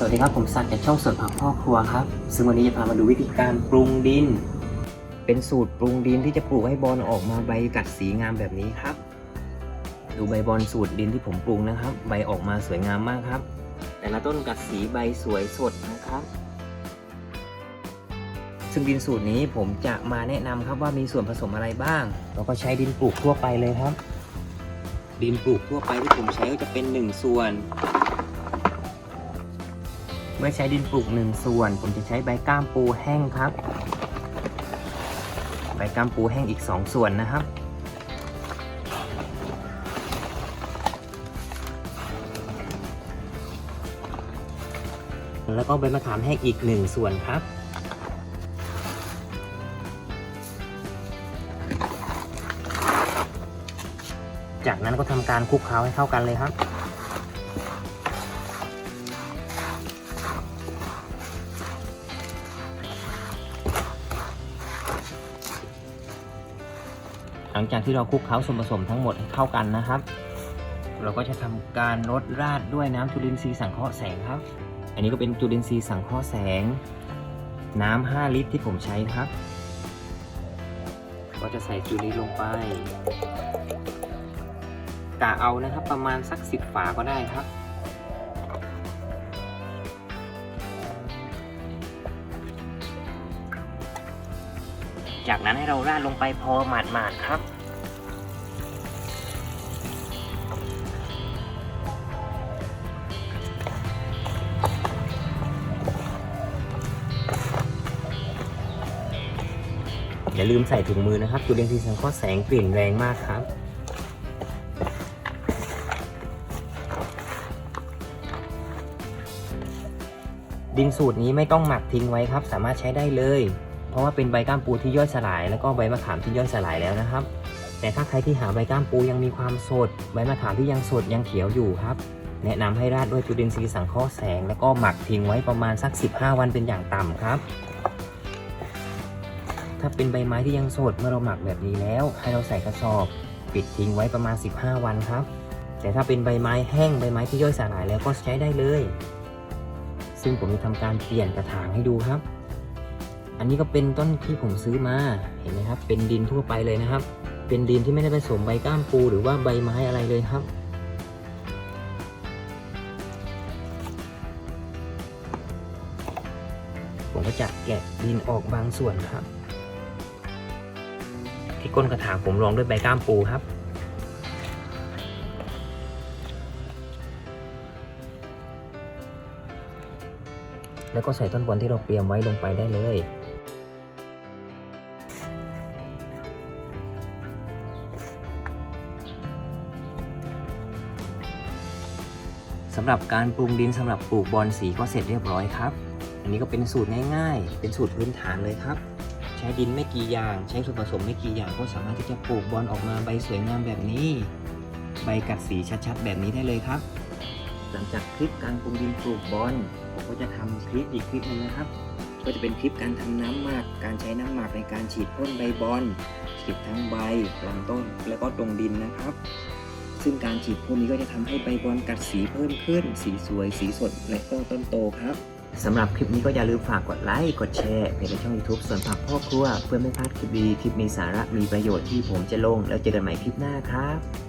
สวัสดีครับ ผมสักดิ์จากช่องสวนผักพ่อครัวครับ ซึ่งวันนี้จะพามาดูวิธีการปรุงดิน เป็นสูตรปรุงดินที่จะปลูกให้บอลออกมาใบกัดสีงามแบบนี้ครับ ดูใบบอลสูตรดินที่ผมปรุงนะครับ ใบออกมาสวยงามมากครับ แต่ละต้นกัดสีใบสวยสดนะครับ ซึ่งดินสูตรนี้ผมจะมาแนะนำครับว่ามีส่วนผสมอะไรบ้างแล้วก็ใช้ดินปลูกทั่วไปเลยครับ ดินปลูกทั่วไปที่ผมใช้ก็จะเป็น 1 ส่วน เมื่อใช้ดินปลูก1ส่วน ผมจะใช้ใบก้ามปูแห้งครับ ใบก้ามปูแห้งอีก 2 ส่วนนะครับ แล้วก็ใบมะขามแห้งอีก 1 ส่วนครับจากนั้นก็ทำการคลุกเคล้าให้เข้ากันเลยครับ ลังจากที่เราคลุกเคล้าส่วนผสมทั้งหมดให้เข้ากันนะครับ เราก็จะทำการรดราดด้วยน้ำจุลินทรีย์สังเคราะห์แสงครับ อันนี้ก็เป็นจุลินทรีย์สังเคราะห์แสง น้ำ5ลิตรที่ผมใช้ครับ ก็จะใส่จุลินลงไปกะเอานะครับประมาณสักสิบฝาก็ได้ครับ จากนั้นให้เราราดลงไปพอหมาดๆครับ อย่าลืมใส่ถุงมือนะครับจุลินทรีย์สังเคราะห์แสงกลิ่นแรงมากครับดินสูตรนี้ไม่ต้องหมักทิ้งไว้ครับ สามารถใช้ได้เลย เพราะว่าเป็นใบก้ามปูที่ย่อยสลาย แล้วก็ใบมะขามที่ย่อยสลายแล้วนะครับ แต่ถ้าใครที่หาใบก้ามปูยังมีความสด ใบมะขามที่ยังสดยังเขียวอยู่ครับ แนะนำให้ราดด้วยจุลินทรีย์สังเคราะห์แสง แล้วก็หมักทิ้งไว้ประมาณสัก 15 วันเป็นอย่างต่ำครับ ถ้าเป็นใบไม้ที่ยังสดเมื่อเราหมักแบบนี้แล้ว ให้เราใส่กระสอบ ปิดทิ้งไว้ประมาณ 15 วันครับ แต่ถ้าเป็นใบไม้แห้งใบไม้ที่ย่อยสลายแล้วก็ใช้ได้เลย ซึ่งผมจะทำการเปลี่ยนกระถางให้ดูครับ อันนี้ก็เป็นต้นที่ผมซื้อมา เห็นไหมครับ เป็นดินทั่วไปเลยนะครับ เป็นดินที่ไม่ได้ผสมใบก้ามปูหรือว่าใบไม้อะไรเลยครับ ผมก็จะแกะดินออกบางส่วนครับ ที่ก้นกระถางผมรองด้วยใบก้ามปูครับแล้วก็ใส่ต้นบอลที่เราเตรียมไว้ลงไปได้เลย สำหรับการปรุงดินสำหรับปลูกบอลสีก็เสร็จเรียบร้อยครับ อันนี้ก็เป็นสูตรง่ายๆ เป็นสูตรพื้นฐานเลยครับ ใช้ดินไม่กี่อย่าง ใช้ส่วนผสมไม่กี่อย่างก็สามารถที่จะปลูกบอลออกมาใบสวยงามแบบนี้ ใบกัดสีชัดๆ แบบนี้ได้เลยครับ หลังจากคลิปการปรุงดินปลูกบอลผมก็จะทำคลิปอีกคลิปหนึงนะครับ ก็จะเป็นคลิปการทำน้ำหมัก การใช้น้ำหมักในการฉีดพ่นใบบอลฉีดทั้งใบลำต้นแล้วก็ตรงดินนะครับ ซึ่งการฉีดพ่นนี้ก็จะทำให้ใบบอลกัดสีเพิ่มขึ้น สีสวย สีสดและก็ต้นโตครับสำหรับคลิปนี้ก็อย่าลืมฝากกดไลค์ กดแชร์เพจในช่อง YouTube ส่วนผักพ่อครัว เพื่อไม่พลาดคลิปดี คลิปมีสาระมีประโยชน์ที่ผมจะลง แล้วเจอกันใหม่คลิปหน้าครับ